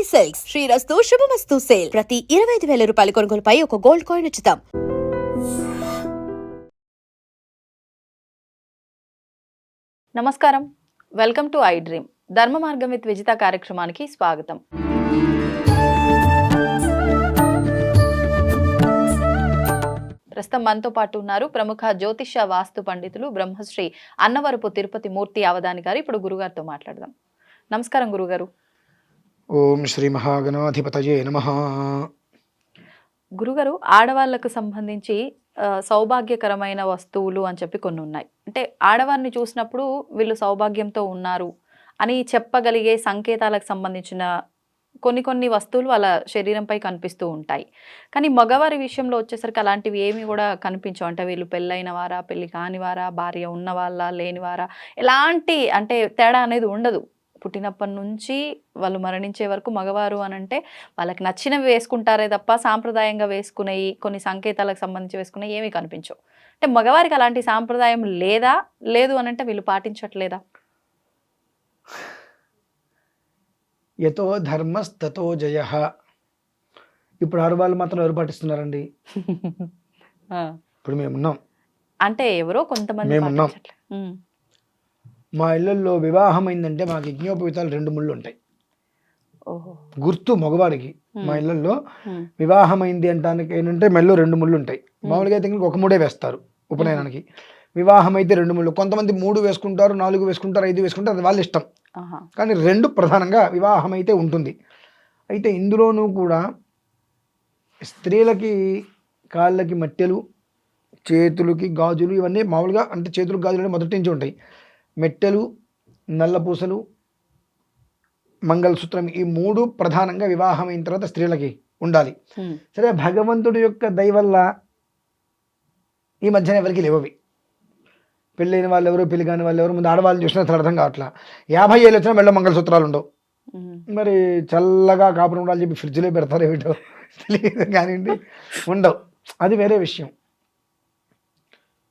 Shalini silks శ్రీరస్తు శుభమస్తు sale ప్రతి ఇరవై ఐదు వేల రూపాయల కొనుగోలుపై ఒక గోల్డ్ కాయిన్ ఉచితం. నమస్కారం. వెల్కమ్ టు ఐ డ్రీమ్ ధర్మ మార్గం విత్ విజిత కార్యక్రమానికి స్వాగతం. ప్రస్తుతం మనతో పాటు ఉన్నారు ప్రముఖ జ్యోతిష వాస్తు పండితులు బ్రహ్మశ్రీ అన్నవరపు తిరుపతి మూర్తి అవధాని గారు. ఇప్పుడు గురుగారితో మాట్లాడదాం. నమస్కారం గురుగారు. ఓం శ్రీ మహాగణాధిపతయే నమ. గురుగారు ఆడవాళ్ళకు సంబంధించి సౌభాగ్యకరమైన వస్తువులు అని చెప్పి కొన్ని ఉన్నాయి. అంటే ఆడవారిని చూసినప్పుడు వీళ్ళు సౌభాగ్యంతో ఉన్నారు అని చెప్పగలిగే సంకేతాలకు సంబంధించిన కొన్ని కొన్ని వస్తువులు వాళ్ళ శరీరంపై కనిపిస్తూ ఉంటాయి. కానీ మగవారి విషయంలో వచ్చేసరికి అలాంటివి ఏమి కూడా కనిపించవు. అంటే వీళ్ళు పెళ్ళైన వారా పెళ్ళి కాని వారా భార్య ఉన్న వాళ్ళ ఎలాంటి అంటే తేడా అనేది ఉండదు. పుట్టినప్పటి నుంచి వాళ్ళు మరణించే వరకు మగవారు అని అంటే వాళ్ళకి నచ్చినవి వేసుకుంటారే తప్ప సాంప్రదాయంగా వేసుకునేవి కొన్ని సంకేతాలకు సంబంధించి వేసుకునేవి ఏమీ కనిపించవు. అంటే మగవారికి అలాంటి సాంప్రదాయం లేదా? లేదు అని అంటే వీళ్ళు పాటించట్లేదా? యతో ధర్మస్తతో జయ. ఇప్పుడు ఆడవాళ్ళు మాత్రం ఎవరు పాటిస్తున్నారండి. ఇప్పుడు మేమున్నాం. అంటే ఎవరో కొంతమంది మేమున్నాం. మా ఇళ్ళల్లో వివాహం అయిందంటే మాకు యజ్ఞోపవితాలు రెండు ముళ్ళు ఉంటాయి. గుర్తు మగవాడికి మా. ఇళ్ళల్లో ఉమ్. వివాహం అయింది అంటానికి ఏంటంటే మెల్లో రెండు ముళ్ళు ఉంటాయి. మామూలుగా అయితే ఒక మూడే వేస్తారు ఉపనయనానికి. వివాహం అయితే రెండు ముళ్ళు. కొంతమంది మూడు వేసుకుంటారు నాలుగు వేసుకుంటారు ఐదు వేసుకుంటారు అది వాళ్ళ ఇష్టం. కానీ రెండు ప్రధానంగా వివాహం అయితే ఉంటుంది. అయితే ఇందులోనూ కూడా స్త్రీలకి కాళ్ళకి మట్టెలు చేతులకి గాజులు ఇవన్నీ మామూలుగా అంటే చేతులకు గాజులు మొదటి నుంచి ఉంటాయి. మెట్టెలు నల్లపూసలు మంగళసూత్రం ఈ మూడు ప్రధానంగా వివాహం అయిన తర్వాత స్త్రీలకి ఉండాలి. సరే భగవంతుడి యొక్క దయ వల్ల ఈ మధ్యన ఎవరికి లేవవి పెళ్ళైన వాళ్ళు ఎవరు పెళ్ళి కాని వాళ్ళు ఎవరు ముందు ఆడవాళ్ళు చూసినా అసలు అర్థం కావట్లా. యాభై ఏళ్ళు వచ్చినా మెళ్ళ మంగళసూత్రాలు ఉండవు. మరి చల్లగా కాపురం ఉండాలని చెప్పి ఫ్రిడ్జ్లో పెడతారు ఏమిటో తెలియదు కానివ్వండి ఉండవు. అది వేరే విషయం.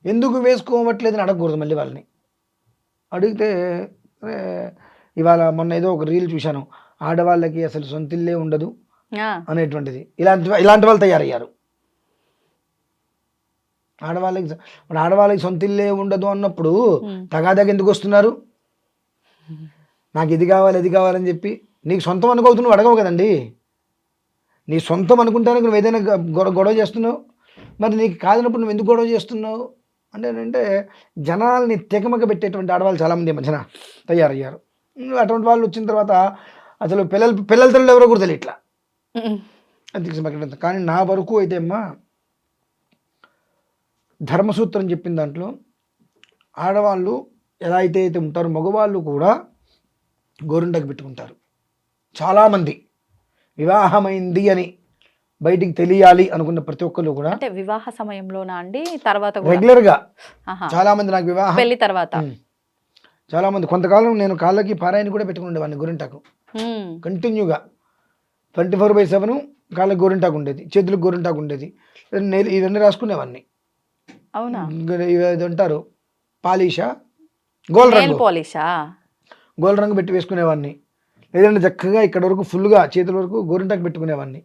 ఎందుకు వేసుకోవట్లేదని అడగకూడదు మళ్ళీ వాళ్ళని. అడిగితే "అరే, ఇవాళ మొన్న ఏదో ఒక రీల్ చూశాను. ఆడవాళ్ళకి అసలు సొంతిల్లే ఉండదు. అనేటువంటిది. ఇలాంటి ఇలాంటి వాళ్ళు తయారయ్యారు. ఆడవాళ్ళకి మరి ఆడవాళ్ళకి సొంత ఇల్లే ఉండదు అన్నప్పుడు. తగాదాకి ఎందుకు వస్తున్నారు? నాకు ఇది కావాలి అది కావాలని చెప్పి. నీకు సొంతం అనుకోవుతు నువ్వు అడగవు కదండి. నీ సొంతం అనుకుంటానే నువ్వు ఏదైనా గొడవ చేస్తున్నావు. మరి నీకు కాదనప్పుడు నువ్వు ఎందుకు గొడవ చేస్తున్నావు? అంటే ఏంటంటే జనాల్ని తెగమగ పెట్టేటువంటి ఆడవాళ్ళు చాలామంది మధ్యన తయారయ్యారు. అటువంటి వాళ్ళు వచ్చిన తర్వాత అసలు పిల్లలు పిల్లల తల్లి ఎవరో కూడా తెలియట్లా. అది కానీ నా వరకు అయితే అమ్మా ధర్మసూత్రం చెప్పిన దాంట్లో ఆడవాళ్ళు ఎలా అయితే అయితే ఉంటారో మగవాళ్ళు కూడా గోరుండకు పెట్టుకుంటారు. చాలామంది. వివాహమైంది అని. బయటికి తెలియాలి అనుకున్న ప్రతి ఒక్కరు కూడా అంటే వివాహ సమయంలోనా అండి? తర్వాత కూడా? రెగ్యులర్గా ఆహా. చాలామంది నాకు వివాహం. పెళ్ళి తర్వాత? ఉమ్. చాలామంది కొంతకాలం నేను కాళ్ళకి పారాయణ కూడా పెట్టుకునేవాడిని గోరింటాకు. కంటిన్యూగా ట్వంటీ ఫోర్ బై సెవెన్ కాళ్ళకి గోరింటాకు ఉండేది చేతులకు గోరింటాకు ఉండేది. నెల- ఇవన్నీ రాసుకునేవాడిని. అవునా? ఇది అంటారు పాలిషా? గోల్డ్ రంగు. పాలిషా గోల్డ్ రంగు పెట్టి వేసుకునేవాడిని. లేదంటే చక్కగా ఇక్కడ వరకు ఫుల్గా చేతుల వరకు గోరింటాకు పెట్టుకునేవాడిని.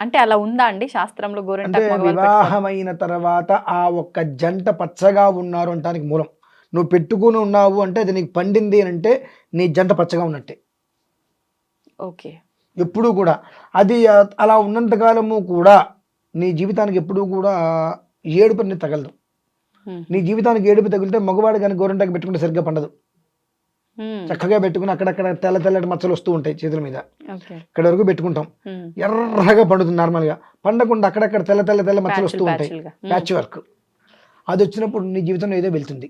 అంటే అలా ఉందా అండి శాస్త్రంలో అంటే గోరింటాకు మగవాళ్ళు పెట్టుకోవాలి? వివాహమైన తర్వాత ఆ ఒక్క జంట పచ్చగా ఉన్నారు అంటానికి మూలం నువ్వు పెట్టుకుని ఉన్నావు అంటే అది నీకు పండింది అని అంటే నీ జంట పచ్చగా ఉన్నట్టే ఓకే ఎప్పుడూ కూడా అది ఆ, అలా ఉన్నంతకాలము కూడా నీ జీవితానికి ఎప్పుడూ కూడా ఏడుపు అనేది తగలదు. నీ జీవితానికి ఏడుపు తగిలితే మగవాడు కానీ గోరంటాకి పెట్టుకుంటే సరిగ్గా పండదు. చక్కగా పెట్టుకుని అక్కడక్కడ తెల్ల తెల్లటి మచ్చలు వస్తూ ఉంటాయి చేతుల మీద. ఇక్కడ వరకు పెట్టుకుంటాం. ఎర్రగా పండుతుంది నార్మల్గా. పండకుండా అక్కడక్కడ తెల్ల తెల్ల తెల్ల మచ్చలు వస్తూ ఉంటాయి. ప్యాచ్ వర్క్ అది వచ్చినప్పుడు నీ జీవితంలో ఏదో వెళ్తుంది.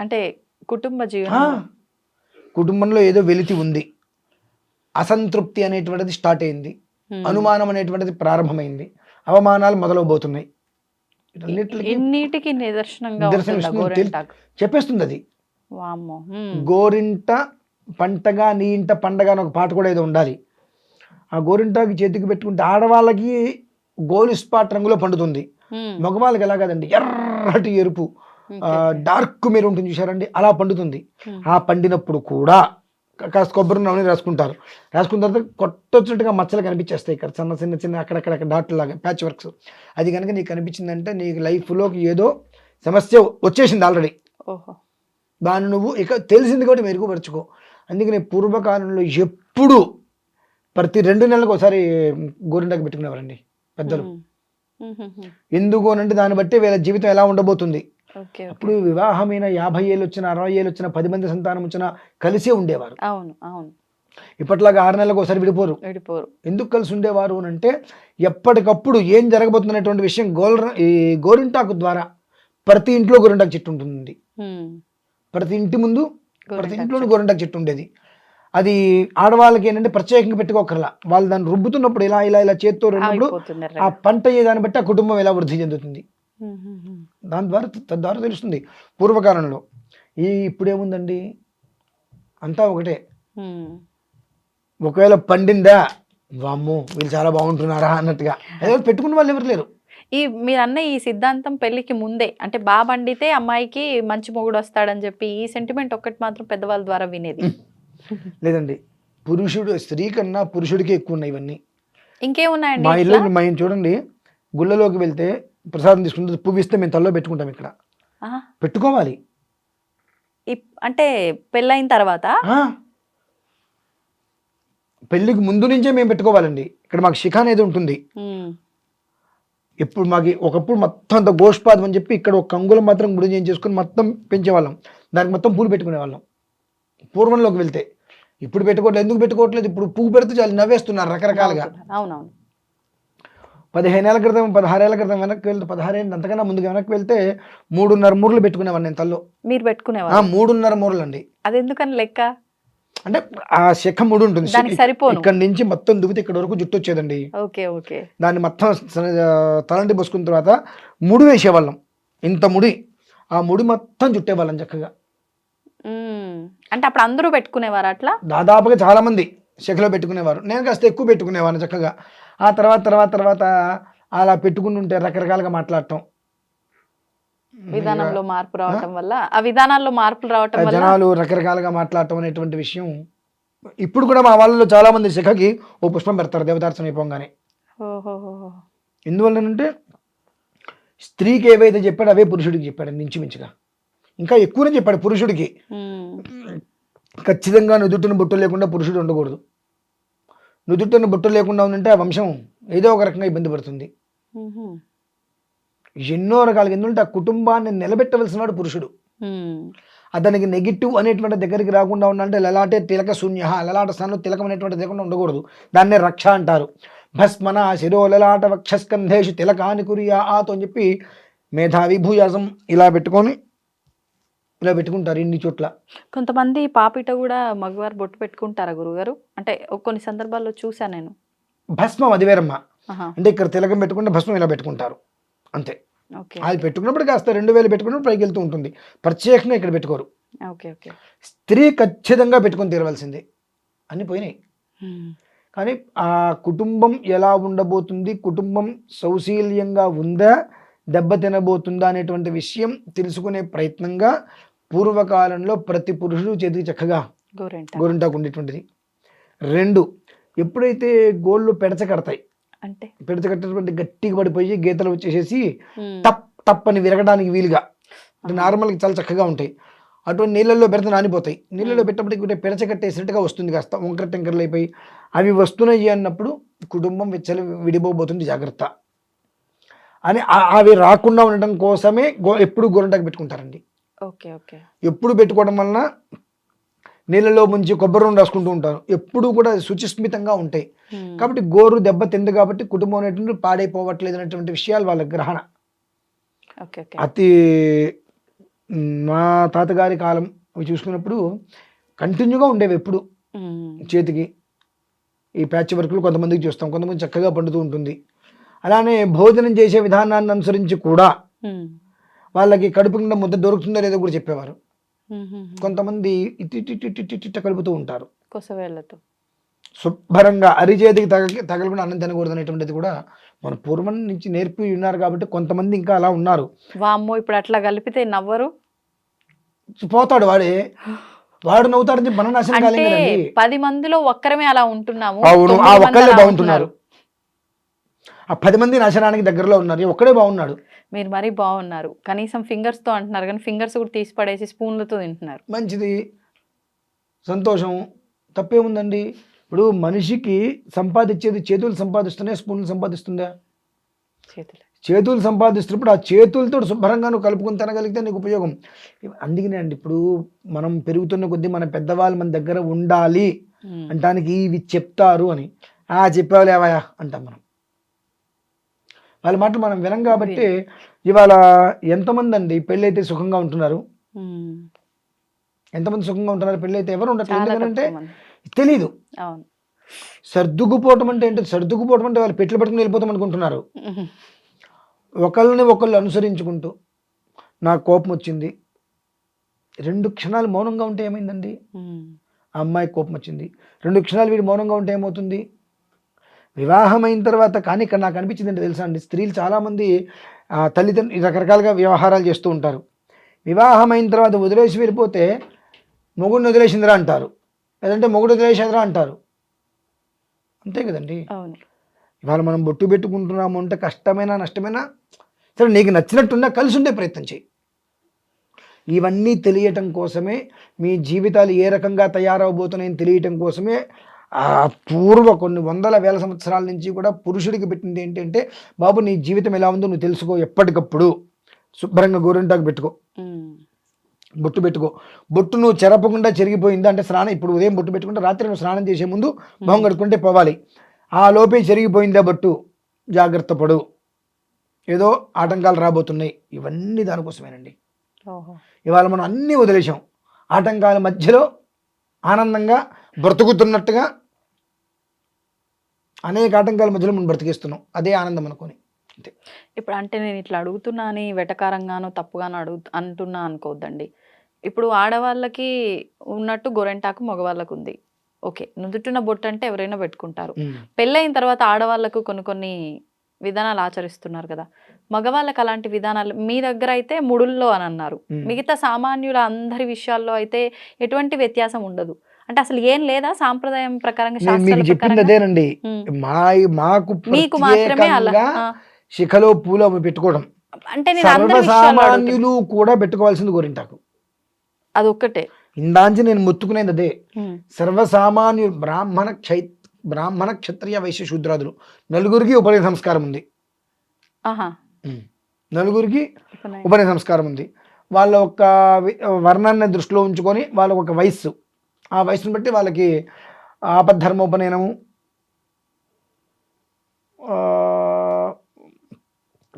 అంటే కుటుంబ జీవనం. కుటుంబంలో ఏదో వెలితి ఉంది. అసంతృప్తి అనేటువంటిది స్టార్ట్ అయింది. అనుమానం అనేటువంటిది ప్రారంభమైంది. అవమానాలు మొదలవబోతున్నాయి. చెప్పేస్తుంది అది. గోరింట పంటగా నీ ఇంట పండగ అని ఒక పాట కూడా ఏదో ఉండాలి. ఆ గోరింటాకి చేతికి పెట్టుకుంటే ఆడవాళ్ళకి గోలు స్పాట్ రంగులో పండుతుంది. మగవాళ్ళకి ఎలా కదండి ఎర్రటి ఎరుపు. డార్క్ మీరు ఉంటుంది చూసారండి అలా పండుతుంది. ఆ పండినప్పుడు కూడా కాస్త కొబ్బరి నూనె రాసుకుంటారు. రాసుకున్న తర్వాత కొట్టొచ్చినట్టుగా మచ్చలు కనిపించేస్తాయి ఇక్కడ చిన్న చిన్న చిన్న అక్కడక్కడ డాట్లు లాగా ప్యాచ్ వర్క్స్. అది కనుక నీకు కనిపించిందంటే నీకు లైఫ్లోకి ఏదో సమస్య వచ్చేసింది ఆల్రెడీ. ఓహో. దాన్ని నువ్వు ఇక తెలిసింది కూడా మెరుగుపరుచుకో. అందుకని పూర్వకాలంలో ఎప్పుడు ప్రతి రెండు నెలలకు ఒకసారి గోరింటాకు పెట్టుకునేవారండి పెద్దలు. ఎందుకు అనంటే దాన్ని బట్టి వీళ్ళ జీవితం ఎలా ఉండబోతుంది. అప్పుడు వివాహమైన యాభై ఏళ్ళు వచ్చిన అరవై ఏళ్ళు వచ్చిన పది మంది సంతానం వచ్చిన కలిసే ఉండేవారు. అవును అవును. ఇప్పట్లాగా ఆరు నెలలకు ఒకసారి విడిపోరు. విడిపోరు. ఎందుకు కలిసి ఉండేవారు అని అంటే ఎప్పటికప్పుడు ఏం జరగబోతున్నటువంటి విషయం గోల్ ఈ గోరింటాకు ద్వారా ప్రతి ఇంట్లో గోరింటాకు చెట్టు ఉంటుంది. ప్రతి ఇంటి ముందు ప్రతి ఇంట్లోనూ గోరింటాకు చెట్టు ఉండేది. అది ఆడవాళ్ళకి ఏంటంటే ప్రత్యేకంగా పెట్టుకోకర్లా వాళ్ళు దాన్ని రుబ్బుతున్నప్పుడు ఇలా ఇలా ఇలా చేత్తో ఆగిపోతున్నారు ఆ పంట అయ్యేదాన్ని బట్టి ఆ కుటుంబం ఎలా వృద్ధి చెందుతుంది. దాని ద్వారా తద్వారా తెలుస్తుంది. పూర్వకాలంలో ఈ ఇప్పుడేముందండి? అంతా ఒకటే. ఒకవేళ పండిందా? వామ్మో వీళ్ళు చాలా బాగుంటున్నారా అన్నట్టుగా. అదే పెట్టుకున్న వాళ్ళు ఎవరు లేరు. ఈ మీరు అన్న ఈ సిద్ధాంతం పెళ్ళికి ముందే అంటే బాగా పండితే అమ్మాయికి మంచి మొగుడు వస్తాడని చెప్పి ఈ సెంటిమెంట్ ఒక్కటి మాత్రం పెద్దవాళ్ళ ద్వారా వినేది. లేదండి. పురుషుడు స్త్రీ కన్నా పురుషుడికి ఎక్కువ ఉన్నాయి ఇవన్నీ. ఇంకేమున్నాయండి మా? ఇల్లు మేము చూడండి. గుళ్ళలోకి వెళ్తే ప్రసాదం తీసుకుంటే పువ్వు ఇస్తే మేము తల్లో పెట్టుకుంటాం ఇక్కడ. పెట్టుకోవాలి. అంటే పెళ్ళైన తర్వాత. పెళ్ళికి ముందు నుంచే మేము పెట్టుకోవాలండి. ఇక్కడ మాకు శిఖ అనేది ఉంటుంది. ఇప్పుడు మాకు ఒకప్పుడు మొత్తం అంత గోష్పాదం అని చెప్పి ఇక్కడ ఒక కంగులం మాత్రం గుడి చేంజ్ చేసుకుని మొత్తం పెంచేవాళ్ళం. దానికి మొత్తం పూలు పెట్టుకునేవాళ్ళం. పూర్వంలోకి వెళ్తే. ఇప్పుడు పెట్టుకోవట్లేదు ఎందుకు పెట్టుకోవట్లేదు? ఇప్పుడు పువ్వు పెడితే చాలు నవ్వేస్తున్నారు రకరకాలుగా. అవునవును. పదిహేనేళ్ళ క్రితం పదహారేళ్ళ క్రితం వెనక్కి వెళ్తే పదహారేళ్ళు అంతకన్నా ముందుగా వెనక్కి వెళ్తే మూడున్నర మూరలు పెట్టుకునేవాడిని నేను తల్లో. మీరు ఆ, పెట్టుకునేవారు మూడున్నర మూరలు అండి అది ఎందుకని లెక్క? అంటే ఆ శిఖ మూడు ఉంటుంది. ఇక్కడ నుంచి మొత్తం దువ్వితే ఇక్కడ వరకు జుట్టు వచ్చేదండి. Okay okay. దాన్ని మొత్తం తలంటి పోసుకున్న తర్వాత ముడి వేసేవాళ్ళం. ఇంత ముడి. ఆ ముడి మొత్తం చుట్టేవాళ్ళం చక్కగా. అంటే అప్పుడు అందరూ పెట్టుకునేవారు అట్లా? దాదాపుగా చాలా మంది శిఖలో పెట్టుకునేవారు. నేను కాస్త ఎక్కువ పెట్టుకునేవాడిని చక్కగా. ఆ తర్వాత తర్వాత తర్వాత అలా పెట్టుకుని ఉంటే రకరకాలుగా మాట్లాడటం. విధానంలో మార్పు రావటం వల్ల ఆ విధానాల్లో మార్పులు రావటం వల్ల జనాలు రకరకాలుగా మాట్లాడటం అనేటువంటి విషయం ఇప్పుడు కూడా మా వాళ్ళలో చాలా మంది శిఖకి ఓ పుష్పం పెడతారు దేవతార్చన అయిపోగానే. ఎందువల్లనంటే స్త్రీకి ఏవైతే చెప్పాడో అవే పురుషుడికి చెప్పాడు ఇంచుమించుగా ఇంకా ఎక్కువనే చెప్పాడు పురుషుడికి. ఖచ్చితంగా నుదుటిన బొట్టు లేకుండా పురుషుడు ఉండకూడదు నుదుటిన బొట్టు లేకుండా ఉందంటే ఆ వంశం ఏదో ఒక రకంగా ఇబ్బంది పడుతుంది. ఎన్నో రకాలుగా ఎందుకంటే ఆ కుటుంబాన్ని నిలబెట్టవలసిన వాడు పురుషుడు. అతనికి నెగిటివ్ అనేటువంటి దగ్గరికి రాకుండా ఉండాలంటే లలాటే తిలక శూన్య లలాట స్థానంలో తిలకం అనేటువంటి లేకుండా ఉండకూడదు. దాన్నే రక్ష అంటారు. భస్మన శిరో లలాట వక్షస్కంధేషు తిలకాని కురియా ఆతో అని చెప్పి మేధావి భూయాసం ఇలా పెట్టుకొని ఇలా పెట్టుకుంటారు ఇన్ని చోట్ల. కొంతమంది పాపిట కూడా మగవారు బొట్టు పెట్టుకుంటారా గురుగారు? అంటే కొన్ని సందర్భాల్లో చూసా నేను. భస్మం అది వేరమ్మ. అంటే ఇక్కడ తిలకం పెట్టుకుంటే భస్మం ఇలా పెట్టుకుంటారు. అంతే. అది పెట్టుకున్నప్పుడు కాస్త రెండు వేలు పెట్టుకున్నప్పుడు పైకి వెళ్తూ ఉంటుంది. ప్రత్యేకంగా ఇక్కడ పెట్టుకోరు. Okay okay. స్త్రీ ఖచ్చితంగా పెట్టుకొని తీరవలసిందే. అన్ని పోయినాయి. కానీ ఆ కుటుంబం ఎలా ఉండబోతుంది కుటుంబం సౌశీల్యంగా ఉందా దెబ్బ తినబోతుందా అనేటువంటి విషయం తెలుసుకునే ప్రయత్నంగా పూర్వకాలంలో ప్రతి పురుషుడు చేతికి చక్కగా గోరెంట గోరింటాకు ఉండేటువంటిది. రెండు ఎప్పుడైతే గోళ్ళు పెడచ కడతాయి అంటే? పెడచ కట్టినటువంటి గట్టిగా పడిపోయి గీతలు వచ్చేసేసి. టప్ టప్ అని విరగడానికి వీలుగా. అంటే నార్మల్గా చాలా చక్కగా ఉంటాయి. అటువంటి నీళ్ళల్లో పెడితే నానిపోతాయి. నీళ్ళలో పెట్టినప్పటికి కూడా పెరచ కట్టేసినట్టుగా వస్తుంది కాస్త. వంకర టెంకర్లు అయిపోయి అవి వస్తున్నాయి అన్నప్పుడు కుటుంబం విచ్చలు విడిపోబోతుంది జాగ్రత్త. అని అవి రాకుండా ఉండటం కోసమే గో ఎప్పుడు గోరంటాకు పెట్టుకుంటారండి. Okay okay. ఎప్పుడు పెట్టుకోవడం వలన నీళ్ళలో ముంచి కొబ్బరి నూనె రాసుకుంటూ ఉంటారు ఎప్పుడు కూడా శుచిస్మితంగా ఉంటాయి. కాబట్టి గోరు దెబ్బ తింది కాబట్టి కుటుంబం అనేటువంటి పాడైపోవట్లేదు అనేటువంటి విషయాలు వాళ్ళ గ్రహణ అతి మ్, తాతగారి కాలం అవి చూసుకున్నప్పుడు కంటిన్యూగా ఉండేవి ఎప్పుడు. చేతికి ఈ ప్యాచ్ వర్క్లు కొంతమందికి చూస్తాం కొంతమంది చక్కగా పండుతూ ఉంటుంది అలానే భోజనం చేసే విధానాన్ని అనుసరించి కూడా. వాళ్ళకి కడుపు నిండా ముద్ద దొరుకుతుందో లేదో కూడా చెప్పేవారు. కొంతమంది కలుపుతూ ఉంటారు. కొసవేళ్ళతో శుభ్రంగా అరిచేతికి తగ తగలకుండా అన్నం తినకూడదు అనేటువంటిది కూడా మన పూర్వం నుంచి నేర్పి ఉన్నారు కాబట్టి కొంతమంది ఇంకా అలా ఉన్నారు. వామ్మో ఇప్పుడు అట్లా కలిపితే నవ్వరు? పోతాడు వాడే. వాడు నవ్వుతాడని మనం నాశనం కాలేం అంటే కదండి. పది మందిలో ఒక్కరమే అలా ఉంటున్నాము. అవును ఆ అలా బాగుంటున్నారు. ఆ పది మంది నాశనానికి దగ్గరలో ఉన్నారు. ఒక్కడే బాగున్నాడు. మీరు మరీ బాగున్నారు. కనీసం ఫింగర్స్తో అంటున్నారు కానీ ఫింగర్స్ కూడా తీసి పడేసి స్పూన్లతో తింటున్నారు. మంచిది. సంతోషం. తప్పేముందండి ఇప్పుడు మనిషికి సంపాదించేది చేతులు సంపాదిస్తున్నాయి స్పూన్లు సంపాదిస్తుందా? చేతులు. చేతులు సంపాదిస్తున్నప్పుడు ఆ చేతులతో శుభ్రంగా నువ్వు కలుపుకొని తినగలిగితే నీకు ఉపయోగం. అందుకనే అండి ఇప్పుడు మనం పెరుగుతున్న కొద్దీ మన పెద్దవాళ్ళు మన దగ్గర ఉండాలి. అంటానికి ఇవి చెప్తారు అని. ఆ చెప్పావులేవయా అంటాం మనం. వాళ్ళ మాటలు మనం వినం కాబట్టి ఇవాళ ఎంతమంది అండి పెళ్ళైతే సుఖంగా ఉంటున్నారు? ఉమ్. ఎంతమంది సుఖంగా ఉంటున్నారు? పెళ్ళైతే ఎవరు ఉండట్లేదు. ఎందుకంటే. తెలీదు. సర్దుకుపోవటం అంటే ఏంటో సర్దుకుపోవటం అంటే వాళ్ళు పెట్లు పెట్టుకుని వెళ్ళిపోతాం అనుకుంటున్నారు. ఒకళ్ళని ఒకళ్ళు అనుసరించుకుంటూ నాకు కోపం వచ్చింది. రెండు క్షణాలు మౌనంగా ఉంటే ఏమైందండి? ఉమ్. ఆ అమ్మాయి కోపం వచ్చింది. రెండు క్షణాలు వీడు మౌనంగా ఉంటే ఏమవుతుంది? వివాహం అయిన తర్వాత కానీ ఇక్కడ నాకు అనిపించింది అంటే తెలుసా అండి? స్త్రీలు చాలామంది తల్లిదండ్రులు రకరకాలుగా వ్యవహారాలు చేస్తూ ఉంటారు. వివాహం అయిన తర్వాత వదిలేసి వెళ్ళిపోతే మొగుడిని వదిలేసిందిరా అంటారు. లేదంటే మొగుడు వదిలేసిందిరా అంటారు. అంతే కదండి? ఇవాళ మనం బొట్టు పెట్టుకుంటున్నాము అంటే కష్టమైనా నష్టమైనా సరే నీకు నచ్చినట్టున్నా కలిసి ఉండే ప్రయత్నం చేయి. ఇవన్నీ తెలియటం కోసమే మీ జీవితాలు ఏ రకంగా తయారవబోతున్నాయని తెలియటం కోసమే పూర్వ కొన్ని వందల వేల సంవత్సరాల నుంచి కూడా పురుషుడికి పెట్టింది ఏంటంటే బాబు నీ జీవితం ఎలా ఉందో నువ్వు తెలుసుకో ఎప్పటికప్పుడు. శుభ్రంగా గోరింటాకు పెట్టుకో. బొట్టు పెట్టుకో. బొట్టు నువ్వు చెరపకుండా చెరిగిపోయింది అంటే స్నానం ఇప్పుడు ఉదయం బొట్టు పెట్టుకుంటే రాత్రి నువ్వు స్నానం చేసే ముందు మొహం కడుక్కుంటే పోవాలి. ఆ లోపే చెరిగిపోయిందా బొట్టు? జాగ్రత్త పడు. ఏదో ఆటంకాలు రాబోతున్నాయి. ఇవన్నీ దానికోసమేనండి. ఇవాళ మనం అన్నీ వదిలేసాం ఆటంకాల మధ్యలో ఆనందంగా బ్రతుకుతున్నట్టుగా అనేక ఆటంకాల మధ్యలో మనం బ్రతికేస్తున్నాం. అదే ఆనందం అనుకొని. అంతే. ఇప్పుడు అంటే నేను ఇట్లా అడుగుతున్నా అని వెటకారంగానో తప్పుగానో అడుగు అంటున్నా అనుకోవద్దండి. ఇప్పుడు ఆడవాళ్ళకి ఉన్నట్టు గొరెంటాకు మగవాళ్ళకు ఉంది ఓకే నుదుటిన బొట్టు అంటే ఎవరైనా పెట్టుకుంటారు. పెళ్ళైన తర్వాత ఆడవాళ్ళకు కొన్ని కొన్ని విధానాలు ఆచరిస్తున్నారు కదా. మగవాళ్ళకి అలాంటి విధానాలు మీ దగ్గర అయితే ముడుల్లో అని అన్నారు. మిగతా సామాన్యుల అందరి విషయాల్లో అయితే ఎటువంటి వ్యత్యాసం ఉండదు. అంటే అసలు ఏం లేదా సాంప్రదాయం ప్రకారంగా నేను మీకు శాస్త్రాల చెప్పింది అదేనండి. మా మాకు మీకు మాత్రమే అలా. శిఖలో పూలు అవి పెట్టుకోవడం. అంటే. సర్వసామాన్యులు కూడా పెట్టుకోవాల్సింది గోరింటాకు. అదొక్కటే. ఇందాంచి నేను మొత్తుకునేది అదే. సర్వసామాన్యు బ్రాహ్మణ క్షై బ్రాహ్మణ క్షత్రియ వైశ్య శూద్రాదులు నలుగురికి ఉపనయ సంస్కారం ఉంది. నలుగురికి ఉపనయ. సంస్కారం ఉంది. వాళ్ళ ఒక వర్ణాన్ని దృష్టిలో ఉంచుకొని వాళ్ళ ఒక వయస్సు. ఆ వయస్సును బట్టి వాళ్ళకి ఆపద్ధర్మోపనయనము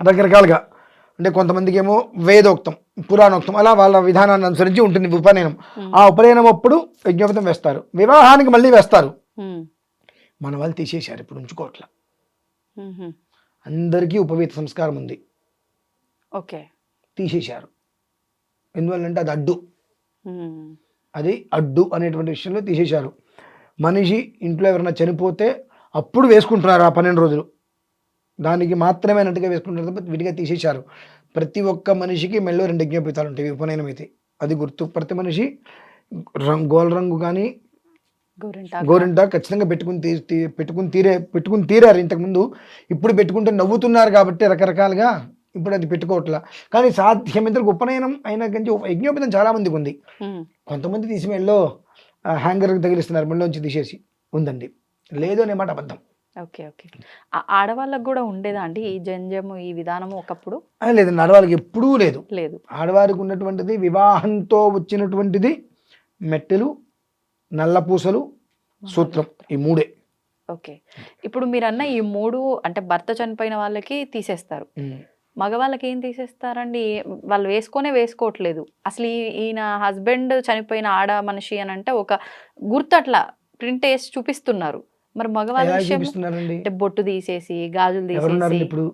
రకరకాలుగా. అంటే కొంతమందికి ఏమో వేదోక్తం పురాణోక్తం అలా వాళ్ళ విధానాన్ని అనుసరించి ఉంటుంది ఉపనయనం. ఆ ఉపనయనం అప్పుడు యజ్ఞోపతం వేస్తారు. వివాహానికి మళ్ళీ వేస్తారు. మన వాళ్ళు తీసేశారు ఇప్పుడు ఉంచుకోవట్లా. అందరికీ ఉపవీత సంస్కారం ఉంది. ఓకే. తీసేశారు. ఎందువల్లంటే అది అడ్డు. అది అడ్డు అనేటువంటి విషయంలో తీసేశారు. మనిషి ఇంట్లో ఎవరైనా చనిపోతే అప్పుడు వేసుకుంటున్నారు ఆ పన్నెండు రోజులు. దానికి మాత్రమే అన్నట్టుగా వేసుకుంటారు తప్ప విడిగా తీసేశారు. ప్రతి ఒక్క మనిషికి మెల్లో రెండు యజ్ఞోపేతాలు ఉంటాయి ఉపనయనం అయితే. అది గుర్తు. ప్రతి మనిషి రంగు గోల రంగు కానీ. గోరింట ఖచ్చితంగా పెట్టుకుని తీ తీ- పెట్టుకుని తీరే పెట్టుకుని తీరారు ఇంతకుముందు ఇప్పుడు పెట్టుకుంటే నవ్వుతున్నారు కాబట్టి రకరకాలుగా ఇప్పుడు అది పెట్టుకోవట్లా. కానీ సాధ్యమైనంత ఉపనయనం అయినా కానీ యజ్ఞోపేతం చాలా మందికి ఉంది. కొంతమంది తీసి మెల్లో హ్యాంగర్కి తగిలిస్తున్నారు మెళ్ళలోంచి తీసేసి ఉందండి. లేదు అనే మాట అబద్ధం. Okay okay. ఆడవాళ్ళకు కూడా ఉండేదా అండి ఈ జంజము ఈ విధానము ఒకప్పుడు? ఆ, లేదు ఆడవాళ్ళకి ఎప్పుడూ లేదు. లేదు. ఆడవారికి ఉన్నటువంటిది వివాహంతో వచ్చినటువంటిది మెట్టెలు నల్లపూసలు సూత్రం ఈ మూడే. ఓకే. ఇప్పుడు మీరు అన్న ఈ మూడు అంటే భర్త చనిపోయిన వాళ్ళకి తీసేస్తారు. మగవాళ్ళకి ఏం తీసేస్తారండి? వాళ్ళు వేసుకొనే వేసుకోవట్లేదు. అసలు ఈయన హస్బెండ్ చనిపోయిన ఆడ మనిషి అని అంటే ఒక గుర్తు అట్లా ప్రింట్ వేసి చూపిస్తున్నారు. మరి మగవాళ్ళ విషయం అంటే బొట్టు తీసేసి గాజులు తీసేసి ఇప్పుడు?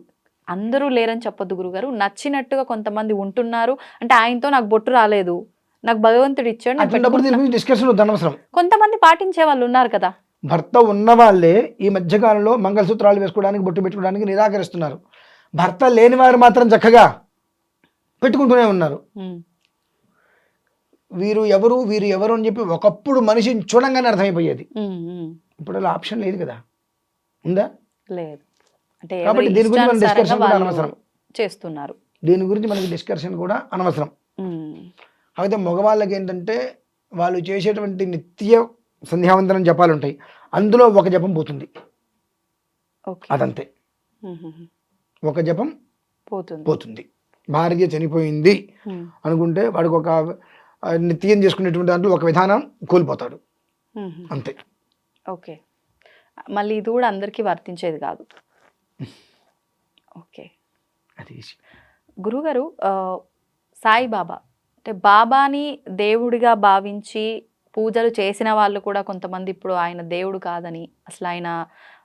అందరూ లేరని చెప్పొద్దు గురుగారు. నచ్చినట్టుగా కొంతమంది ఉంటున్నారు. అంటే ఆయనతో నాకు బొట్టు రాలేదు. నాకు భగవంతుడు ఇచ్చాడు డిస్కషన్ కొంతమంది పాటించే వాళ్ళు ఉన్నారు కదా. భర్త ఉన్న వాళ్ళే ఈ మధ్యకాలంలో మంగళసూత్రాలు వేసుకోవడానికి బొట్టు పెట్టుకోవడానికి నిరాకరిస్తున్నారు. భర్త లేని వారు మాత్రం చక్కగా పెట్టుకుంటూనే ఉన్నారు. వీరు ఎవరు వీరు ఎవరు అని చెప్పి ఒకప్పుడు మనిషిని చూడంగానే అర్థమైపోయేది. ఇప్పుడు అలా ఆప్షన్ లేదు కదా. ఉందా? లేదు. అంటే కాబట్టి దీని గురించి మనం discussion కూడా అనవసరం. చేస్తున్నారు. దీని గురించి మనకి డిస్కషన్ కూడా అనవసరం. అయితే మగవాళ్ళకి ఏంటంటే వాళ్ళు చేసేటువంటి నిత్య సంధ్యావందనం జపాలు ఉంటాయి అందులో ఒక జపం పోతుంది. అదంతే. ఒక జపం పోతుంది. పోతుంది. భార్య చనిపోయింది అనుకుంటే వాడికి ఒక నిత్యం చేసుకునేటువంటి దాంట్లో ఒక విధానం కోల్పోతాడు. అంతే. ఓకే. మళ్ళీ ఇది కూడా అందరికీ వర్తించేది కాదు. ఓకే. అది. గురుగారు సాయిబాబా అంటే బాబాని దేవుడిగా భావించి పూజలు చేసిన వాళ్ళు కూడా కొంతమంది ఇప్పుడు ఆయన దేవుడు కాదని అసలు ఆయన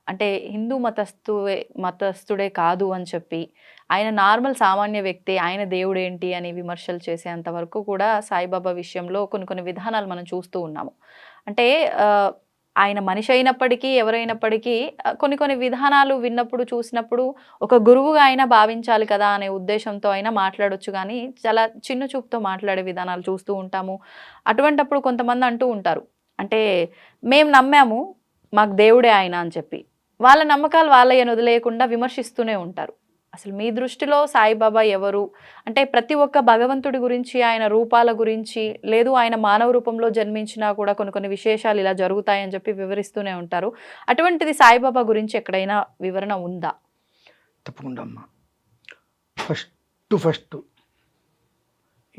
అంటే హిందూ మతస్థువే మతస్థుడే కాదు అని చెప్పి ఆయన నార్మల్ సామాన్య వ్యక్తి ఆయన దేవుడు ఏంటి అని విమర్శలు చేసేంత వరకు కూడా సాయిబాబా విషయంలో కొన్ని కొన్ని విధానాలు మనం చూస్తూ ఉన్నాము. అంటే ఆయన మనిషి అయినప్పటికీ ఎవరైనప్పటికీ కొన్ని కొన్ని విధానాలు విన్నప్పుడు చూసినప్పుడు ఒక గురువుగా అయినా భావించాలి కదా అనే ఉద్దేశంతో అయినా మాట్లాడొచ్చు కానీ చాలా చిన్న చూపుతో మాట్లాడే విధానాలు చూస్తూ ఉంటాము. అటువంటప్పుడు కొంతమంది అంటూ ఉంటారు. అంటే మేము నమ్మాము మాకు దేవుడే ఆయన అని చెప్పి. వాళ్ళ నమ్మకాలు వాళ్ళయ్యను వదిలేయకుండా విమర్శిస్తూనే ఉంటారు. అసలు మీ దృష్టిలో సాయిబాబా ఎవరు? అంటే ప్రతి ఒక్క భగవంతుడి గురించి ఆయన రూపాల గురించి లేదు ఆయన మానవ రూపంలో జన్మించినా కూడా కొన్ని కొన్ని విశేషాలు ఇలా జరుగుతాయని చెప్పి వివరిస్తూనే ఉంటారు. అటువంటిది సాయిబాబా గురించి ఎక్కడైనా వివరణ ఉందా? తప్పకుండా అమ్మా. ఫస్ట్ ఫస్ట్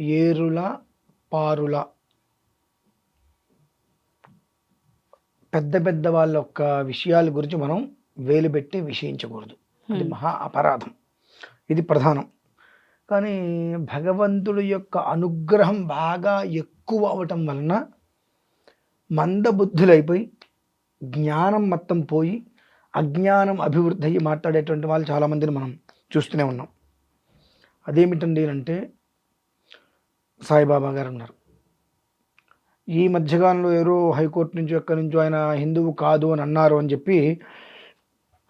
ఏరుల పారుల పెద్ద పెద్ద వాళ్ళ యొక్క విషయాల గురించి మనం వేలు పెట్టి విషయించకూడదు. అది. మహా అపరాధం. ఇది ప్రధానం. కానీ భగవంతుడి యొక్క అనుగ్రహం బాగా ఎక్కువ అవటం వలన మందబుద్ధులైపోయి జ్ఞానం మొత్తం పోయి అజ్ఞానం అభివృద్ధి అయ్యి మాట్లాడేటువంటి వాళ్ళు చాలామందిని మనం చూస్తూనే ఉన్నాం. అదేమిటండి అంటే సాయిబాబా గారు ఉన్నారు ఈ మధ్యకాలంలో ఎవరో హైకోర్టు నుంచి ఎక్కడి నుంచో ఆయన హిందువు కాదు అని అన్నారు అని చెప్పి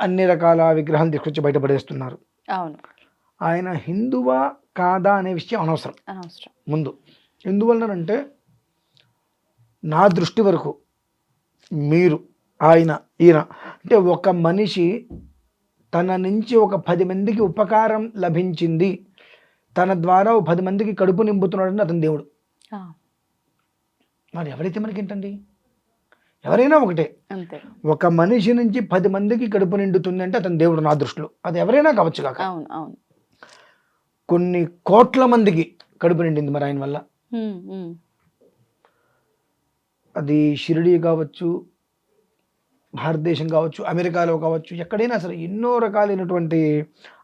అన్ని రకాల విగ్రహాలు తీసుకొచ్చి బయటపడేస్తున్నారు అవును. ఆయన హిందువా కాదా అనే విషయం అనవసరం. అనవసరం. ముందు ఎందువలనంటే నా దృష్టి వరకు మీరు ఆయన ఈయన అంటే ఒక మనిషి తన నుంచి ఒక పది మందికి ఉపకారం లభించింది తన ద్వారా పది మందికి కడుపు నింపుతున్నాడంటే అతని దేవుడు. మరి ఎవరైతే మనకేంటండి? ఎవరైనా ఒకటే. ఒక మనిషి నుంచి పది మందికి కడుపు నిండుతుంది అంటే అతని దేవుడు నా దృష్టిలో. అది ఎవరైనా కావచ్చు కాక. కొన్ని కోట్ల మందికి కడుపు నిండింది మరి ఆయన వల్ల. అది షిరిడి కావచ్చు భారతదేశం కావచ్చు అమెరికాలో కావచ్చు ఎక్కడైనా సరే ఎన్నో రకాలైనటువంటి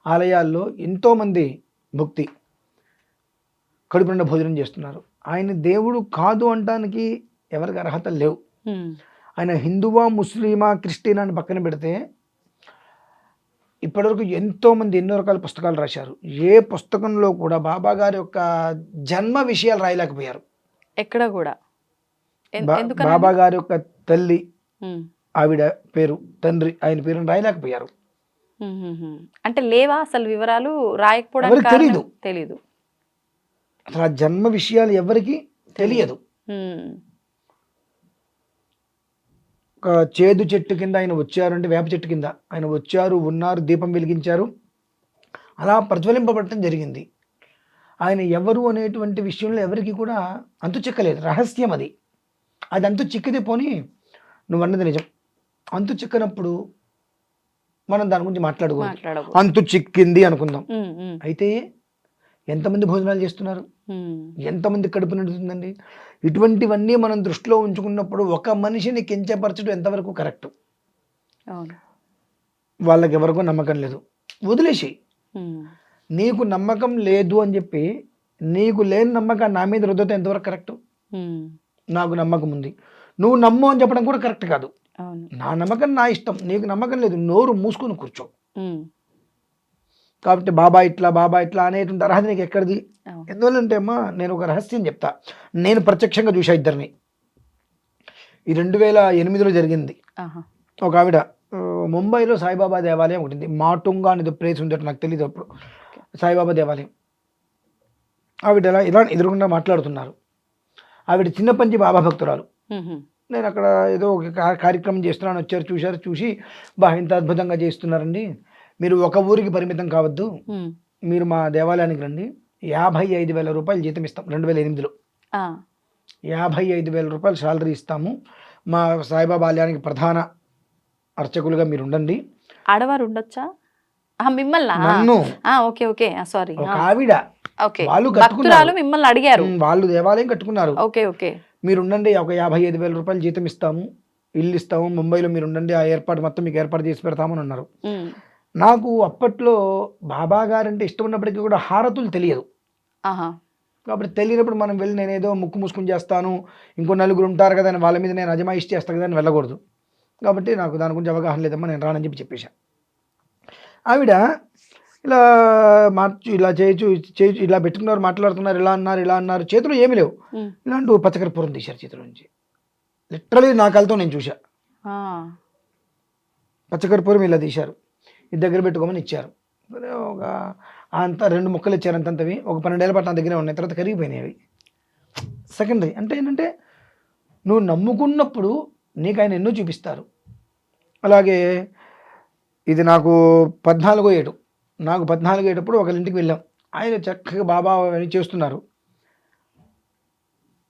ఆలయాల్లో ఎంతోమంది భక్తి కడుపు నిండా భోజనం చేస్తున్నారు. ఆయన దేవుడు కాదు అనడానికి ఎవరికి అర్హత లేవు. ఆయన హిందువా ముస్లిమా క్రిస్టియన్ అని పక్కన పెడితే ఇప్పటివరకు ఎంతోమంది ఎన్నో రకాల పుస్తకాలు రాశారు. ఏ పుస్తకంలో కూడా బాబా గారి యొక్క జన్మ విషయాలు రాయలేకపోయారు. ఎక్కడ కూడా. బాబా గారి యొక్క తల్లి ఆవిడ పేరు తండ్రి ఆయన పేరుని రాయలేకపోయారు. అంటే లేవా అసలు వివరాలు? రాయకపోవడానికి కారణం? తెలీదు. తెలీదు. అసలు ఆ జన్మ విషయాలు ఎవరికి తెలియదు. ఒక చేదు చెట్టు కింద ఆయన వచ్చారు అంటే వేప చెట్టు కింద ఆయన వచ్చారు ఉన్నారు దీపం వెలిగించారు. అలా ప్రజ్వలింపబడటం జరిగింది. ఆయన ఎవరు అనేటువంటి విషయంలో ఎవరికి కూడా అంతు చిక్కలేదు. రహస్యం అది. అది అంతు చిక్కితే పోని నువ్వు అన్నది నిజం. అంతు చిక్కనప్పుడు మనం దాని గురించి మాట్లాడుకోవాలి మాట్లాడకూడదు. అంతు చిక్కింది అనుకుందాం. అయితే ఎంతమంది భోజనాలు చేస్తున్నారు? ఎంతమంది కడుపు నిండుతుందండి? ఇటువంటివన్నీ మనం దృష్టిలో ఉంచుకున్నప్పుడు ఒక మనిషిని కించపరచడం ఎంతవరకు కరెక్ట్? వాళ్ళకి ఎవరికో నమ్మకం లేదు. వదిలేసి నీకు నమ్మకం లేదు అని చెప్పి నీకు లేని నమ్మకం నా మీద రుద్దతే ఎంతవరకు కరెక్ట్? నాకు నమ్మకం ఉంది. నువ్వు నమ్ము అని చెప్పడం కూడా కరెక్ట్ కాదు. నా నమ్మకం నా ఇష్టం. నీకు నమ్మకం లేదు. నోరు మూసుకొని కూర్చో. కాబట్టి బాబా ఇట్లా బాబా ఇట్లా అనేటువంటి అర్హత నీకు ఎక్కడిది? ఎందువల్లంటే అమ్మా నేను ఒక రహస్యం చెప్తా. నేను ప్రత్యక్షంగా చూసా ఇద్దరిని. ఈ రెండు వేల ఎనిమిదిలో జరిగింది. ఒక ఆవిడ ముంబైలో సాయిబాబా దేవాలయం ఒకటి ఉంది. మాటుంగా అనేది ప్లేస్ ఉంది నాకు తెలియదు అప్పుడు. సాయిబాబా దేవాలయం. ఆవిడ ఇలా ఇలా ఎదురుకుండా మాట్లాడుతున్నారు. ఆవిడ చిన్నపంచి బాబా భక్తురాలు. నేను అక్కడ ఏదో ఒక కార్యక్రమం చేస్తున్నాను వచ్చారు చూశారు చూసి బా ఇంత అద్భుతంగా చేస్తున్నారండి. మీరు ఒక ఊరికి పరిమితం కావద్దు. మీరు మా దేవాలయానికి రండి. యాభై ఐదు వేల రూపాయలు జీతం ఇస్తాం. రెండు వేల ఎనిమిదిలో. యాభై ఐదు వేల రూపాయలు శాలరీ ఇస్తాము. మా సాయిబాబా ఆలయానికి ప్రధాన అర్చకులుగా మీరు ఉండండి. ఆడవారు ఉండొచ్చా? మిమ్మల్నా? నన్ను. Okay okay. సారీ. ఒక ఆవిడ. ఓకే. వాళ్ళు కట్టుకున్నారు. మిమ్మల్ని అడిగారు. వాళ్ళు దేవాలయం కట్టుకున్నారు. Okay okay. మీరు ఉండండి ఒక యాభై ఐదు వేల రూపాయలు జీతం ఇస్తాము. ఇల్లు ఇస్తాము. ముంబైలో మీరు ఉండండి. ఆ ఏర్పాటు మొత్తం మీకు ఏర్పాటు చేసి పెడతామని అన్నారు. నాకు అప్పట్లో బాబా గారంటే ఇష్టం ఉన్నప్పటికీ కూడా హారతులు తెలియదు. కాబట్టి తెలియనప్పుడు మనం వెళ్ళి నేను ఏదో ముక్కు ముసుకుని చేస్తాను ఇంకో నలుగురు ఉంటారు కదా అని వాళ్ళ మీద నేను అజమాయిష్ చేస్తాను కదా అని వెళ్ళకూడదు. కాబట్టి నాకు దాని గురించి అవగాహన లేదమ్మా నేను రానని చెప్పి చెప్పేశాను ఆవిడ ఇలా మార్చు ఇలా చేయొచ్చు చేయొచ్చు ఇలా పెట్టుకున్నారు మాట్లాడుతున్నారు ఇలా అన్నారు ఇలా అన్నారు చేతులు ఏమీ లేవు. ఇలాంటి పచ్చకర్పూరం తీశారు చేతుల నుంచి. లిటరలీ నా కళ్ళతో నేను చూసా పచ్చకర్పూరం ఇలా తీశారు. ఇది దగ్గర పెట్టుకోమని ఇచ్చారు. సరే ఒక అంత రెండు ముక్కలు ఇచ్చారు అంతంతవి ఒక పన్నెండేళ్ళ పాటు నా దగ్గరే ఉన్నాయి తర్వాత కరిగిపోయినాయి అవి. సెకండరీ అంటే ఏంటంటే నువ్వు నమ్ముకున్నప్పుడు నీకు ఆయన ఎన్నో చూపిస్తారు. అలాగే ఇది నాకు పద్నాలుగో ఏడు. నాకు పద్నాలుగో ఏటప్పుడు ఒకళ్ళ ఇంటికి వెళ్ళాం. ఆయన చక్కగా బాబా అని చేస్తున్నారు.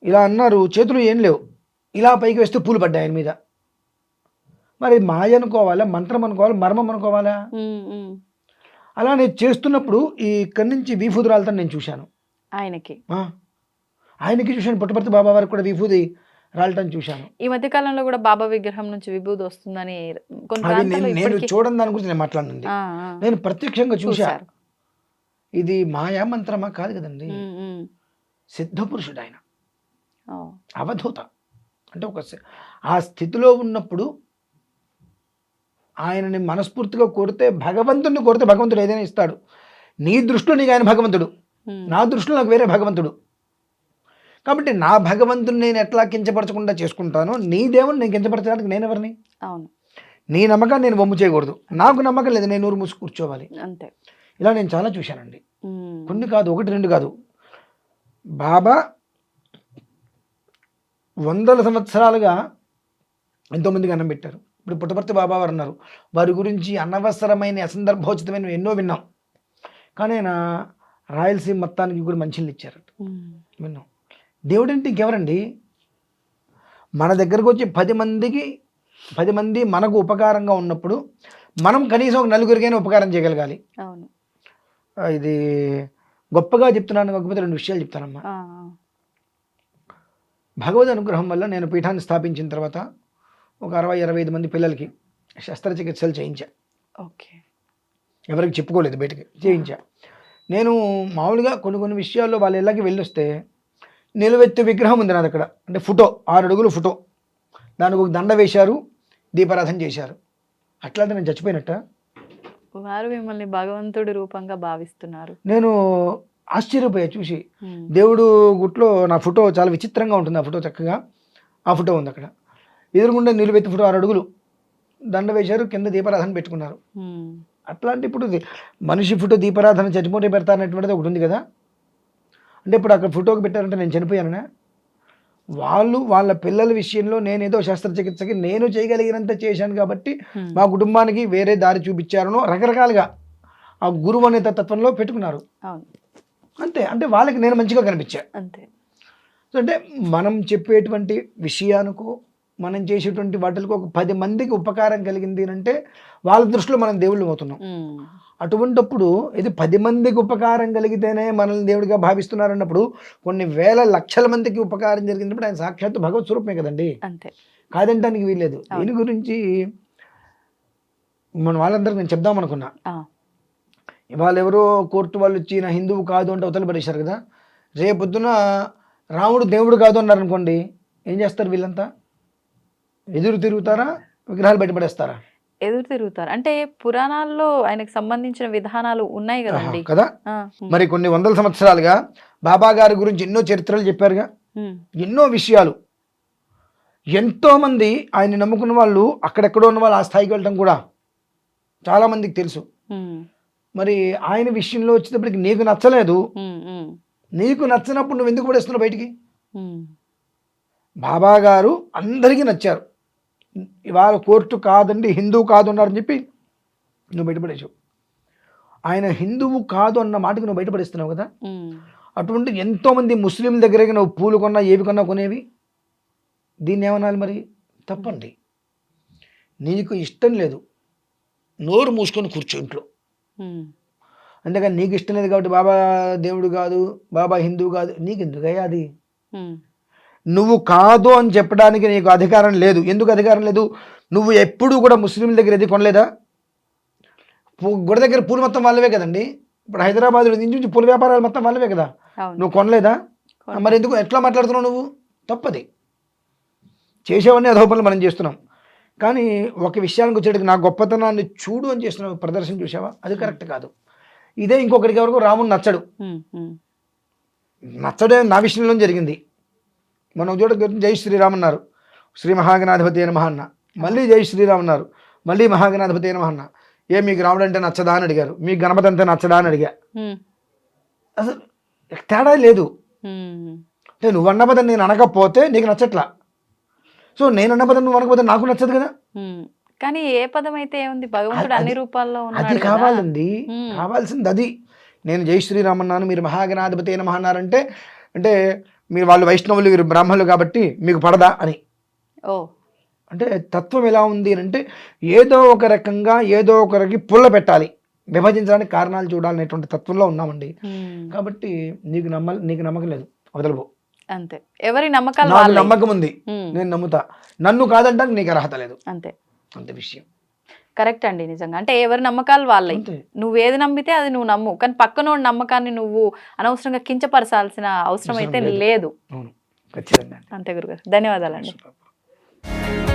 ఇలా అన్నారు చేతులు ఏం లేవు. ఇలా పైకి వేస్తే పూలు పడ్డాయి ఆయన మీద. మరి మాయ అనుకోవాలా? మంత్రం అనుకోవాలా? మర్మం అనుకోవాలా. అలా నేను చేస్తున్నప్పుడు ఈ ఇక్కడి నుంచి వీఫూది రాలతాను నేను చూశాను. ఆయనకి. ఆయనకి చూశాను. పుట్టపర్తి బాబా వారికి కూడా వీఫూది రాలటం చూశాను. ఈ మధ్య కాలంలో కూడా బాబా విగ్రహం నుంచి విభూది వస్తుందని నేను చూడని దాని గురించి నేను మాట్లాడినండి. నేను ప్రత్యక్షంగా చూశా. చూశారు. ఇది మాయా మంత్రమా కాదు కదండి. సిద్ధ పురుషుడు ఆయన. అవధూత. అంటే ఒక ఆ స్థితిలో ఉన్నప్పుడు ఆయనని మనస్ఫూర్తిగా కోరితే భగవంతుడిని కోరితే భగవంతుడు ఏదైనా ఇస్తాడు. నీ దృష్టిలో నీకు ఆయన భగవంతుడు. నా దృష్టిలో నాకు వేరే భగవంతుడు. కాబట్టి నా భగవంతుని నేను ఎట్లా కించపరచకుండా చేసుకుంటానో నీ దేవుని నేను కించపరచడానికి నేను ఎవరిని? అవును. నీ నమ్మకాన్ని నేను బొమ్ము చేయకూడదు. నాకు నమ్మకం లేదు నేను ఊరు మూసి కూర్చోవాలి. అంతే. ఇలా నేను చాలా చూశానండి. కొన్ని కాదు ఒకటి రెండు కాదు. బాబా వందల సంవత్సరాలుగా ఎంతోమందికి అన్నం పెట్టారు. ఇప్పుడు పుట్టపర్తి బాబా వారు ఉన్నారు వారి గురించి అనవసరమైన అసందర్భోచితమైన ఎన్నో విన్నాం. కానీ ఆయన రాయలసీమ మొత్తానికి కూడా మంచిలు ఇచ్చారట. విన్నాం. దేవుడు అంటే ఇంకెవరండి? మన దగ్గరకు వచ్చి పది మందికి పది మంది మనకు ఉపకారంగా ఉన్నప్పుడు మనం కనీసం ఒక నలుగురికైనా ఉపకారం చేయగలగాలి. ఇది గొప్పగా చెప్తున్నాను కాకపోతే రెండు విషయాలు చెప్తానమ్మా. భగవద్ అనుగ్రహం వల్ల నేను పీఠాన్ని స్థాపించిన తర్వాత ఒక అరవై ఇరవై ఐదు మంది పిల్లలకి శస్త్రచికిత్సలు చేయించా. ఓకే. ఎవరికి చెప్పుకోలేదు బయటికి చేయించా. నేను మామూలుగా కొన్ని కొన్ని విషయాల్లో వాళ్ళ ఇళ్ళకి వెళ్ళొస్తే నిలువెత్తు విగ్రహం ఉంది నా దగ్గర. అంటే ఫోటో ఆరు అడుగులు ఫోటో. దానికి ఒక దండ వేశారు దీపారాధన చేశారు. అట్లా నేను చచ్చిపోయినట్ట. వారు మిమ్మల్ని భగవంతుడి రూపంగా భావిస్తున్నారు. నేను ఆశ్చర్యపోయా చూసి. దేవుడు గుట్లో నా ఫోటో చాలా విచిత్రంగా ఉంటుంది ఆ ఫోటో చక్కగా. ఆ ఫోటో ఉంది అక్కడ. ఎదురుగుండా నిలువెత్తి ఫోటో ఆరు అడుగులు దండ వేశారు కింద దీపారాధన పెట్టుకున్నారు. అట్లాంటి ఇప్పుడు మనిషి ఫోటో దీపారాధన చచ్చిపోతే పెడతారనేటువంటిది ఒకటి ఉంది కదా. అంటే ఇప్పుడు అక్కడ ఫోటోకి పెట్టారంటే నేను చనిపోయాననే? వాళ్ళు వాళ్ళ పిల్లల విషయంలో నేనేదో శస్త్రచికిత్సకి నేను చేయగలిగినంత చేశాను కాబట్టి. మా కుటుంబానికి వేరే దారి చూపించారనో రకరకాలుగా ఆ గురువు అనే తత్వంలో పెట్టుకున్నారు. అంతే అంటే వాళ్ళకి నేను మంచిగా కనిపించా. అంతే. అంటే మనం చెప్పేటువంటి విషయానికి మనం చేసేటువంటి వాటికి ఒక పది మందికి ఉపకారం కలిగింది అంటే వాళ్ళ దృష్టిలో మనం దేవుళ్ళు అవుతున్నాం. అటువంటప్పుడు ఇది పది మందికి ఉపకారం కలిగితేనే మనల్ని దేవుడిగా భావిస్తున్నారు అన్నప్పుడు కొన్ని వేల లక్షల మందికి ఉపకారం జరిగినప్పుడు ఆయన సాక్షాత్తు భగవత్ స్వరూపమే కదండి. అంతే. కాదంటానికి వీల్లేదు. దీని గురించి మన వాళ్ళందరికీ నేను చెప్దాం అనుకున్నా. ఇవాళ ఎవరో కోర్టు వాళ్ళు వచ్చి నా హిందువు కాదు అంటే అవతల పడేశారు కదా. రేపొద్దున రాముడు దేవుడు కాదు అన్నారు అనుకోండి ఏం చేస్తారు వీళ్ళంతా? ఎదురు తిరుగుతారా? విగ్రహాలు బయటపడేస్తారా? ఎదురు తిరుగుతారు. అంటే పురాణాల్లో ఆయనకు సంబంధించిన విధానాలు ఉన్నాయి కదండి. కదా. మరి కొన్ని వందల సంవత్సరాలుగా బాబా గారి గురించి ఎన్నో చరిత్రలు చెప్పారుగా. ఎన్నో విషయాలు. ఎంతోమంది ఆయన నమ్ముకున్న వాళ్ళు అక్కడెక్కడో ఉన్న వాళ్ళు ఆ స్థాయికి వెళ్ళడం కూడా చాలామందికి తెలుసు. మ్మ్. మరి ఆయన విషయంలో వచ్చేటప్పటికి నీకు నచ్చలేదు. నీకు నచ్చినప్పుడు నువ్వు ఎందుకు పడేస్తున్నావు బయటికి. బాబా గారు అందరికీ నచ్చారు. ఇవాళ కోర్టు కాదండి హిందువు కాదు అన్నారని చెప్పి నువ్వు బయటపడేసావు ఆయన హిందువు కాదు అన్న మాటకి నువ్వు బయటపడిస్తున్నావు కదా? అటువంటి ఎంతోమంది ముస్లింల దగ్గరకి నువ్వు పూలు కొన్నా ఏవి కొన్నా కొనేవి? దీన్ని ఏమనాలి మరి? తప్పండి. నీకు ఇష్టం లేదు. నోరు మూసుకొని కూర్చో ఇంట్లో. అంతేగాని నీకు ఇష్టం లేదు కాబట్టి బాబా దేవుడు కాదు బాబా హిందువు కాదు. నీకు ఎందుకయ్యా అది నువ్వు కాదు అని చెప్పడానికి నీకు అధికారం లేదు. ఎందుకు అధికారం లేదు? నువ్వు ఎప్పుడూ కూడా ముస్లింల దగ్గర ఏది కొనలేదా? గుడి దగ్గర పూలు మొత్తం వాళ్ళవే కదండి. ఇప్పుడు హైదరాబాద్లో నుంచి పూల వ్యాపారాలు మొత్తం వాళ్ళవే కదా. నువ్వు కొనలేదా? కొన- మరి ఎందుకు? ఎట్లా మాట్లాడుతున్నావు నువ్వు? తప్పది. చేసేవన్నీ అధో పనులు మనం చేస్తున్నాం. కానీ ఒక విషయానికి వచ్చేటికి నా గొప్పతనాన్ని చూడు అని చేస్తున్నావు ప్రదర్శన చూసావా అది కరెక్ట్ కాదు. ఇదే ఇంకొకరికి ఎవరికో రాముడు నచ్చడు. నచ్చడే నా విషయంలో జరిగింది. మనం ఒక చోట జై శ్రీరామ్ అన్నారు. శ్రీ మహాగణాధిపతి అయిన మహన్న. మళ్ళీ జై శ్రీరామ్ అన్నారు. మళ్ళీ మహాగణాధిపతి అయిన మహన్న. ఏ మీకు రాముడు అంటే నచ్చదా అని అడిగారు. మీకు గణపతి అంటే నచ్చదా అని అడిగా. అసలు తేడా లేదు. అంటే నువ్వు అన్న పదం నేను అనకపోతే నీకు నచ్చట్లా? సో నేను అన్న పదం నువ్వు అనకపోతే నాకు నచ్చదు కదా. కానీ ఏ పదం అయితే ఏముంది? భగవంతుడు అన్ని రూపాల్లో అది. కావాలండి. కావాల్సింది అది. నేను జై శ్రీరామ్ అన్నాను మీరు మహాగణాధిపతి అయిన అన్నారంటే అంటే మీరు వాళ్ళు వైష్ణవులు వీరు బ్రాహ్మణులు కాబట్టి మీకు పడదా అని. ఓ. అంటే తత్వం ఎలా ఉంది అని అంటే ఏదో ఒక రకంగా ఏదో ఒకరికి పుల్ల పెట్టాలి. విభజించడానికి కారణాలు చూడాలనేటువంటి తత్వంలో ఉన్నామండి. కాబట్టి నీకు నమ్మ నీకు నమ్మకం లేదు. వదలబో. అంతే. ఎవరి నమ్మకాలు. నమ్మకం ఉంది. నేను నమ్ముతా. నన్ను కాదంటానికి నీకు అర్హత లేదు. అంతే. అంత విషయం. కరెక్ట్ అండి నిజంగా. అంటే ఎవరి నమ్మకాలు వాళ్ళవి అంతే. నువ్వు ఏది నమ్మితే అది నువ్వు నమ్ము. కానీ పక్కనోడి నమ్మకాన్ని నువ్వు అనవసరంగా కించపరచాల్సిన అవసరం అయితే లేదు. అంతే గురుగారు. ధన్యవాదాలండి. అండి